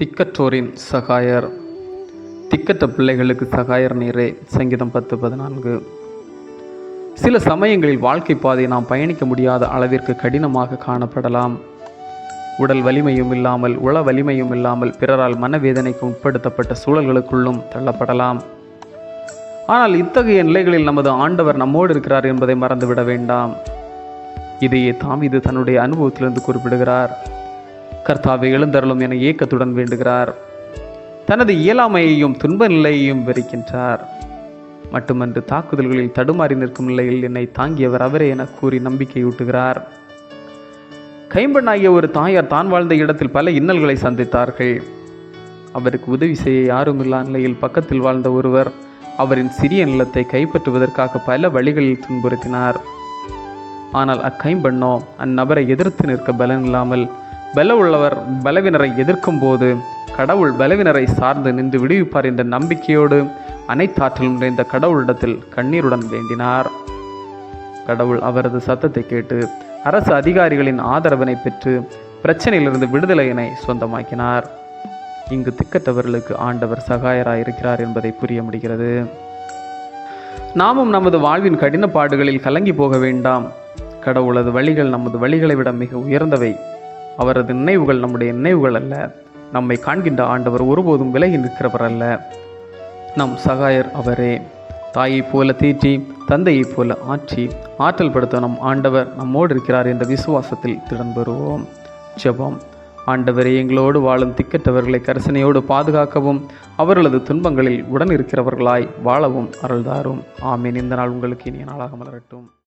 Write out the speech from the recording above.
திக்கற்றோரின் சகாயர். திக்கற்ற பிள்ளைகளுக்கு சகாயர் நீரே சங்கீதம் பத்து பதினான்கு. சில சமயங்களில் வாழ்க்கை பாதை நாம் பயணிக்க முடியாத அளவிற்கு கடினமாக காணப்படலாம். உடல் வலிமையும் இல்லாமல் உள வலிமையும் இல்லாமல் பிறரால் மனவேதனைக்கு உட்படுத்தப்பட்ட சூழல்களுக்குள்ளும் தள்ளப்படலாம். ஆனால் இத்தகைய நிலைகளில் நமது ஆண்டவர் நம்மோடு இருக்கிறார் என்பதை மறந்துவிட வேண்டாம். இதையே தாவீது தன்னுடைய அனுபவத்திலிருந்து குறிப்பிடுகிறார். கர்த்தாவை எழுந்தருளும் என ஏக்கத்துடன் வேண்டுகிறார். தனது இயலாமையையும் துன்ப நிலையையும் வெறுக்கின்றார். மட்டுமன்று தாக்குதல்களில் தடுமாறி நிற்கும் நிலையில் என்னை தாங்கியவர் அவரே என கூறி நம்பிக்கையூட்டுகிறார். கைம்பெண்ணாகிய ஒரு தாயார் தான் வாழ்ந்த இடத்தில் பல இன்னல்களை சந்தித்தார்கள். அவருக்கு உதவி செய்ய யாருமில்லா நிலையில் பக்கத்தில் வாழ்ந்த ஒருவர் அவரின் சிறிய நிலத்தை கைப்பற்றுவதற்காக பல வழிகளில் துன்புறுத்தினார். ஆனால் அக்கைம்பெண்ணோ அந்நபரை எதிர்த்து நிற்க பலன் இல்லாமல் பல உள்ளவர் பலவினரை எதிர்க்கும் போது கடவுள் பலவினரை சார்ந்து நின்று விடுவிப்பார் என்ற நம்பிக்கையோடு அனைத்தாற்றலும் நிறைந்த கடவுளிடத்தில் கண்ணீருடன் வேண்டினார். கடவுள் அவரது சத்தத்தை கேட்டு அரசு அதிகாரிகளின் ஆதரவினை பெற்று பிரச்சனையிலிருந்து விடுதலையினை சொந்தமாக்கினார். இங்கு திக்கத்தவர்களுக்கு ஆண்டவர் சகாயராயிருக்கிறார் என்பதை புரிய முடிகிறது. நாமும் நமது வாழ்வின் கடின பாடுகளில் கலங்கி போக வேண்டாம். கடவுளது வழிகள் நமது வழிகளை விட மிக உயர்ந்தவை. அவரது நினைவுகள் நம்முடைய நினைவுகள் அல்ல. நம்மை காண்கின்ற ஆண்டவர் ஒருபோதும் விலகி நிற்கிறவர் அல்ல. நம் சகாயர் அவரே. தாயைப் போல தீற்றி தந்தையைப் போல ஆற்றி ஆற்றல் படுத்த நம் ஆண்டவர் நம்மோடு இருக்கிறார் என்ற விசுவாசத்தில் திறன் பெறுவோம் ஜெபம். ஆண்டவரே எங்களோடு வாழும் திக்கற்றவர்களை கரிசனையோடு பாதுகாக்கவும் அவர்களது துன்பங்களில் உடன் இருக்கிறவர்களாய் வாழவும் அருள்தாரும். ஆமீன். இந்த நாள் உங்களுக்கு இனிய நாளாக மலரட்டும்.